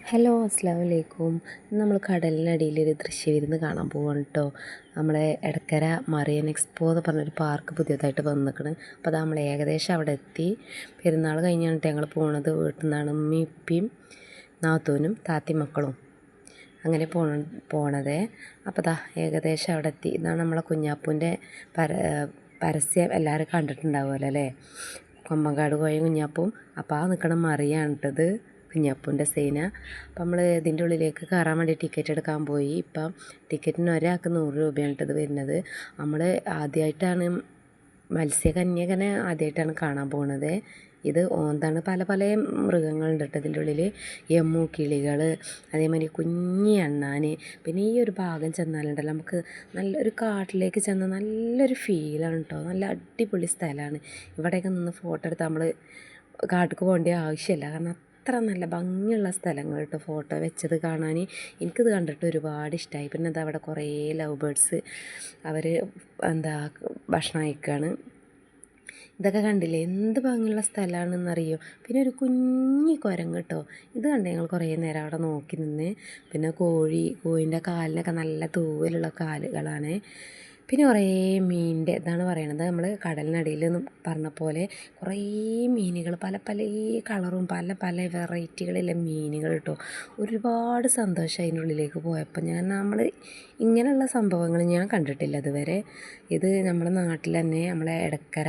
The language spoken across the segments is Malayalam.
ഹലോ അസ്സാം വലൈക്കും നമ്മൾ കടലിനടിയിൽ ഒരു ദൃശ്യവിരുന്ന് കാണാൻ പോവാണ് കേട്ടോ നമ്മളെ എടക്കര മറിയൻ എക്സ്പോ എന്ന് പറഞ്ഞൊരു പാർക്ക് പുതിയതായിട്ട് വന്നിക്കണ്. അപ്പോൾ അത് നമ്മൾ ഏകദേശം അവിടെ എത്തി. പെരുന്നാൾ കഴിഞ്ഞാണ് ഞങ്ങൾ പോണത്. വീട്ടിൽ നിന്നാണ് ഉമ്മയും നാത്തൂനും താത്തി മക്കളും അങ്ങനെ പോണ പോണത്. അപ്പോൾ ദാ ഏകദേശം അവിടെ എത്തി. ഇതാണ് നമ്മളെ കുഞ്ഞാപ്പൂന്റെ പര പരസ്യം. എല്ലാവരും കണ്ടിട്ടുണ്ടാവുമല്ലോ അല്ലേ? കൊമ്മങ്കാട് പോയ കുഞ്ഞാപ്പും. അപ്പോൾ ആ നിൽക്കണം മറിയാണ് കേട്ടത് കുഞ്ഞപ്പൂന്റെ സീന. അപ്പം നമ്മൾ ഇതിന്റെ ഉള്ളിലേക്ക് കയറാൻ വേണ്ടി ടിക്കറ്റ് എടുക്കാൻ പോയി. ഇപ്പം ടിക്കറ്റിന് ഒരാൾക്ക് നൂറ് രൂപയാണ് ഇത് വരുന്നത്. നമ്മൾ ആദ്യമായിട്ടാണ് മത്സ്യകന്യകനെ ആദ്യമായിട്ടാണ് കാണാൻ പോകുന്നത് ഇത് ഓന്താണ് പല പല മൃഗങ്ങളുണ്ട് കേട്ടോ ഇതിന്റെ ഉള്ളിൽ യമു കിളികൾ അതേമാതിരി കുഞ്ഞി അണ്ണാൻ പിന്നെ ഈ ഒരു ഭാഗം ചെന്നാലുണ്ടല്ലോ നമുക്ക് നല്ലൊരു കാട്ടിലേക്ക് ചെന്ന നല്ലൊരു ഫീലാണ് കേട്ടോ നല്ല അടിപൊളി സ്ഥലമാണ്. ഇവിടെയൊക്കെ നിന്ന് ഫോട്ടോ എടുത്ത് നമ്മൾ കാട്ടിക്ക് പോകേണ്ട ആവശ്യമില്ല. കാരണം അത്ര നല്ല ഭംഗിയുള്ള സ്ഥലങ്ങൾ കേട്ടോ ഫോട്ടോ വെച്ചത് കാണാൻ. എനിക്കിത് കണ്ടിട്ട് ഒരുപാട് ഇഷ്ടമായി പിന്നെ അത് അവിടെ കുറേ ലവ് ബേർഡ്സ്. അവർ എന്താ ഭക്ഷണം അയക്കുകയാണ് ഇതൊക്കെ കണ്ടില്ലേ? എന്ത് ഭംഗിയുള്ള സ്ഥലമാണെന്നറിയോ? പിന്നെ ഒരു കുഞ്ഞി കുരം കേട്ടോ. ഇത് കണ്ട് ഞങ്ങൾ കുറേ നേരം അവിടെ നോക്കി നിന്ന്? പിന്നെ കോഴി കോഴിന്റെ കാലിനൊക്കെ നല്ല തൂവലുള്ള കാലുകളാണ്. പിന്നെ കുറേ മീനിന്റെ ഇതാണ് പറയണത്. നമ്മൾ കടലിനടിയിൽ എന്ന് പറഞ്ഞ പോലെ കുറേ മീനുകൾ പല പല കളറും പല പല വെറൈറ്റികളിലെ മീനുകൾ കേട്ടോ ഒരുപാട് സന്തോഷം അതിന്റെ ഉള്ളിലേക്ക് പോയപ്പോൾ ഞാൻ നമ്മൾ ഇങ്ങനെയുള്ള സംഭവങ്ങൾ ഞാൻ കണ്ടിട്ടില്ല ഇതുവരെ. ഇത് നമ്മുടെ നാട്ടിൽ തന്നെ നമ്മളെ എടക്കര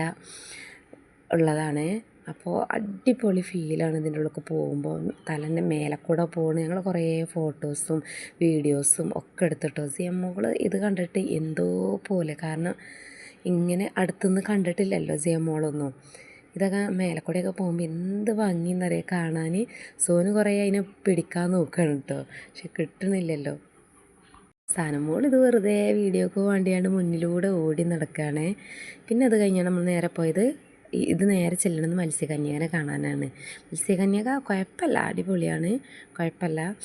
ഉള്ളതാണ്. അപ്പോൾ അടിപൊളി ഫീലാണ് ഇതിന്റെ ഉള്ളിൽ പോകുമ്പോൾ. തലേന്റെ മേലെ കൂടെ പോകണം ഞങ്ങൾ കുറേ ഫോട്ടോസും വീഡിയോസും ഒക്കെ എടുത്തിട്ടോ. സിയമ്മകൾ ഇത് കണ്ടിട്ട് എന്തോ പോലെ. കാരണം ഇങ്ങനെ അടുത്തുനിന്ന് കണ്ടിട്ടില്ലല്ലോ സിയമ്മോളൊന്നും ഇതൊക്കെ മേലക്കൂടെയൊക്കെ പോകുമ്പോൾ എന്ത് ഭംഗിയെന്നറിയാം കാണാൻ സോന് കുറേ അതിനെ പിടിക്കാൻ നോക്കുകയാണ് കേട്ടോ പക്ഷെ കിട്ടണില്ലല്ലോ. സാനമോൾ ഇത് വെറുതെ വീഡിയോക്ക് വേണ്ടിയാണ് മുന്നിലൂടെ ഓടി നടക്കുകയാണ് പിന്നെ അത് കഴിഞ്ഞാൽ നമ്മൾ നേരെ പോയത് ഇത് നേരെ ചെല്ലണമെന്ന് മത്സ്യകന്യകനെ കാണാനാണ്. മത്സ്യകന്യക കുഴപ്പമില്ല അടിപൊളിയാണ്. കുഴപ്പമില്ല.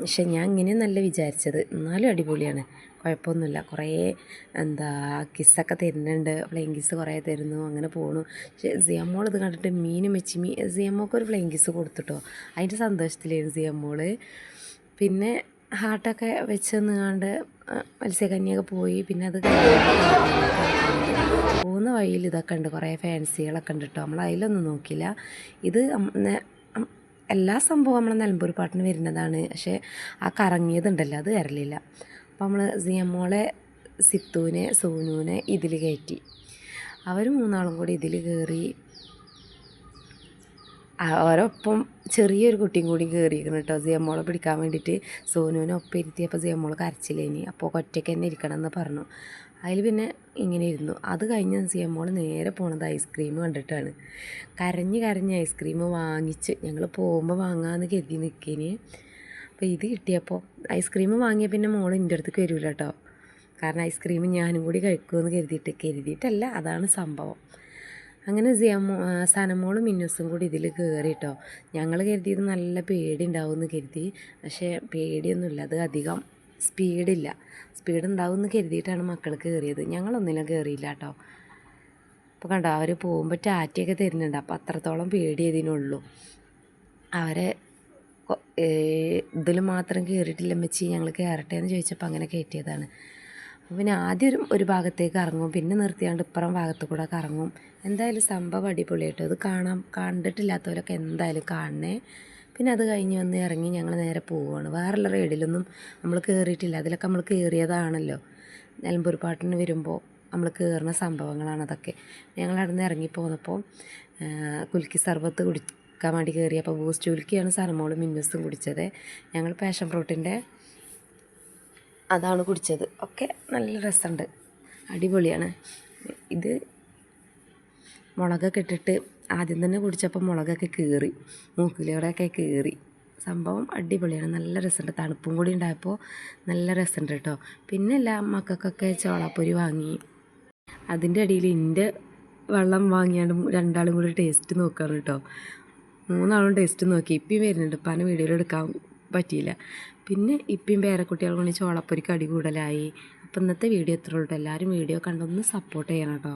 പക്ഷെ ഞാൻ ഇങ്ങനെ നല്ല വിചാരിച്ചത്. എന്നാലും അടിപൊളിയാണ്. കുഴപ്പമൊന്നുമില്ല. കുറേ എന്താ കിസ്സൊക്കെ തരുന്നുണ്ട്. ഫ്ലൈങ് കിസ് കുറേ തരുന്നു. അങ്ങനെ പോണു. പക്ഷേ സിയമ്മോൾ ഇത് കണ്ടിട്ട് മീനും വെച്ച് മീ സിയമ്മോക്ക് ഒരു ഫ്ലൈങ് കിസ് കൊടുത്തിട്ടോ അതിന്റെ സന്തോഷത്തിലായിരുന്നു സിയമ്മോൾ പിന്നെ ഹാർട്ടൊക്കെ വെച്ച് നിന്നാണ്ട് മത്സ്യകന്യൊക്കെ പോയി. പിന്നെ അത് പോകുന്ന വഴിയിൽ ഇതൊക്കെ ഉണ്ട്. കുറേ ഫാൻസികളൊക്കെ ഉണ്ട് കേട്ടോ നമ്മൾ അതിലൊന്നും നോക്കില്ല ഇത് എല്ലാ സംഭവം നമ്മളെ നിലമ്പൂർ പാട്ടിന് വരുന്നതാണ്. പക്ഷേ ആ കറങ്ങിയതുണ്ടല്ലോ അത് വരലില്ല. അപ്പോൾ നമ്മൾ സിയമ്മോളെ സിത്തുവിനെ സോനുവിനെ ഇതിൽ കയറ്റി. അവർ മൂന്നാളും കൂടി ഇതിൽ കയറി അവരൊപ്പം ചെറിയൊരു കുട്ടിയും കൂടി കയറിയിരിക്കണം കേട്ടോ. സിയമ്മോളെ പിടിക്കാൻ വേണ്ടിയിട്ട് സോനുവിനെ ഒപ്പം ഇരുത്തിയപ്പോൾ സിയമ്മോൾ കരച്ചില്ലേനി അപ്പോൾ ഒറ്റയ്ക്ക് തന്നെ ഇരിക്കണം എന്ന് പറഞ്ഞു. അതിൽ പിന്നെ ഇങ്ങനെ ഇരുന്നു. അത് കഴിഞ്ഞ് സിയമ്മോൾ നേരെ പോണത് ഐസ്ക്രീം കണ്ടിട്ടാണ്. കരഞ്ഞ് കരഞ്ഞ് ഐസ്ക്രീം വാങ്ങിച്ച്. ഞങ്ങൾ പോകുമ്പോൾ വാങ്ങാമെന്ന് കരുതി നിൽക്കേന് അപ്പോൾ ഇത് കിട്ടിയപ്പോൾ ഐസ്ക്രീം വാങ്ങിയ പിന്നെ മോൾ എന്റെ അടുത്തേക്ക് വരില്ല കേട്ടോ. കാരണം ഐസ്ക്രീം ഞാനും കൂടി കഴിക്കുമെന്ന് കരുതിയിട്ട്. കരുതിയിട്ടല്ല അതാണ് സംഭവം. അങ്ങനെ സിയമോ സനമോളും മിന്നൂസും കൂടി ഇതിൽ കയറി കേട്ടോ ഞങ്ങൾ കരുതിയത് നല്ല പേടി ഉണ്ടാവുമെന്ന് കരുതി. പക്ഷേ പേടിയൊന്നുമില്ല അത് അധികം സ്പീഡില്ല. സ്പീഡ് ഉണ്ടാവുമെന്ന് കരുതിയിട്ടാണ് മക്കൾ കയറിയത് ഞങ്ങളൊന്നിലും കയറിയില്ല കേട്ടോ അപ്പോൾ കണ്ടോ അവർ പോകുമ്പോൾ ടാറ്റയൊക്കെ തരുന്നുണ്ട്. അപ്പോൾ അത്രത്തോളം പേടി ഇതിനുള്ളൂ. അവരെ ഇതിൽ മാത്രം കയറിയിട്ടില്ല മെച്ചി ഞങ്ങൾ കയറട്ടെ എന്ന് ചോദിച്ചപ്പോൾ അങ്ങനെ കയറ്റിയതാണ് പിന്നെ ആദ്യം ഒരു ഭാഗത്തേക്ക് ഇറങ്ങും. പിന്നെ നിർത്തിയാണ്ട് ഇപ്പുറം ഭാഗത്ത് കൂടെ കറങ്ങും എന്തായാലും സംഭവം അടിപൊളിയായിട്ട് അത് കാണാം കണ്ടിട്ടില്ലാത്തവരൊക്കെ എന്തായാലും കാണണേ. പിന്നെ അത് കഴിഞ്ഞ് വന്ന് ഇറങ്ങി ഞങ്ങൾ നേരെ പോവുകയാണ് വേറെയുള്ള റൈഡിലൊന്നും നമ്മൾ കയറിയിട്ടില്ല അതിലൊക്കെ നമ്മൾ കയറിയതാണല്ലോ നിലമ്പൂർ പാട്ടിന് വരുമ്പോൾ നമ്മൾ കയറുന്ന സംഭവങ്ങളാണ് അതൊക്കെ. ഞങ്ങൾ അവിടെ നിന്ന് ഇറങ്ങി പോന്നപ്പോൾ കുലുക്കി സർബത്ത് കുടിക്കാൻ വേണ്ടി കയറി അപ്പോൾ ബൂസ്റ്റ് കുലുക്കിയാണ് സർമോളും മിന്നസും കുടിച്ചത്. ഞങ്ങൾ പാഷൻ ഫ്രൂട്ടിന്റെ അതാണ് കുടിച്ചത്. ഒക്കെ നല്ല രസമുണ്ട്. അടിപൊളിയാണ്. ഇത് മുളകൊക്കെ ഇട്ടിട്ട് ആദ്യം തന്നെ കുടിച്ചപ്പോൾ മുളകൊക്കെ കീറി മൂക്കിലൂടെയൊക്കെ കീറി. സംഭവം അടിപൊളിയാണ്. നല്ല രസമുണ്ട്. തണുപ്പും കൂടി ഉണ്ടായപ്പോൾ നല്ല രസമുണ്ട് കേട്ടോ. പിന്നെ എല്ലാ മക്കൾക്കൊക്കെ ചോളാപ്പൊരി വാങ്ങി. അതിന്റെ അടിയിൽ എന്റെ വെള്ളം വാങ്ങിയാണ്ട് രണ്ടാളും കൂടി ടേസ്റ്റ് നോക്കുകയാണ് കേട്ടോ. മൂന്നാളും ടേസ്റ്റ് നോക്കി. ഇപ്പം വരുന്നുണ്ട്. ഇപ്പം വീഡിയോയിൽ എടുക്കാൻ പറ്റിയില്ല. പിന്നെ ഇപ്പം പേരക്കുട്ടികൾ കൊണ്ട് ചോളപ്പൊരിക്ക് അടി കൂടലായി അപ്പം ഇന്നത്തെ വീഡിയോ ഉള്ളൂ. എല്ലാവരും വീഡിയോ കണ്ടൊന്ന് സപ്പോർട്ട് ചെയ്യണം കേട്ടോ